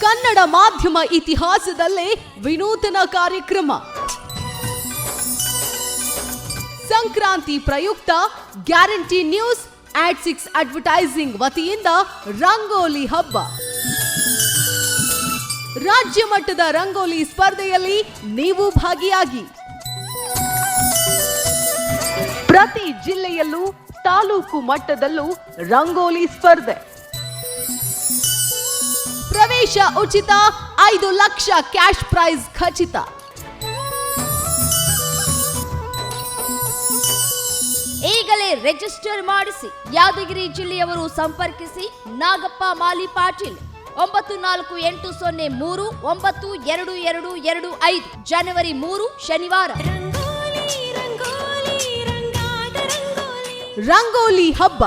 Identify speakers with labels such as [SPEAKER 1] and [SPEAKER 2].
[SPEAKER 1] ಕನ್ನಡ ಮಾಧ್ಯಮ ಇತಿಹಾಸದಲ್ಲೇ ವಿನೂತನ ಕಾರ್ಯಕ್ರಮ. ಸಂಕ್ರಾಂತಿ ಪ್ರಯುಕ್ತ guarantee news ad six advertising ವತಿಯಿಂದ ರಂಗೋಲಿ ಹಬ್ಬ. ರಾಜ್ಯ ಮಟ್ಟದ ರಂಗೋಲಿ ಸ್ಪರ್ಧೆಯಲ್ಲಿ ನೀವು ಭಾಗಿಯಾಗಿ. ಪ್ರತಿ ಜಿಲ್ಲೆಯಲ್ಲೂ ತಾಲೂಕು ಮಟ್ಟದಲ್ಲೂ ರಂಗೋಲಿ ಸ್ಪರ್ಧೆ. ಪ್ರವೇಶ ಉಚಿತ ಐದು ಲಕ್ಷ ಕ್ಯಾಶ್ ಪ್ರೈಸ್ ಖಚಿತ.
[SPEAKER 2] ಈಗಲೇ ರಿಜಿಸ್ಟರ್ ಮಾಡಿಸಿ. ಯಾದಗಿರಿ ಜಿಲ್ಲೆಯವರು ಸಂಪರ್ಕಿಸಿ. ನಾಗಪ್ಪ ಮಾಲಿ ಪಾಟೀಲ್ ಒಂಬತ್ತು ನಾಲ್ಕು ಎಂಟು ಸೊನ್ನೆ ಮೂರು ಒಂಬತ್ತು ಎರಡು ಎರಡು ಎರಡು ಐದು. ಜನವರಿ ಮೂರು ಶನಿವಾರ.
[SPEAKER 1] ರಂಗೋಲಿ ಹಬ್ಬ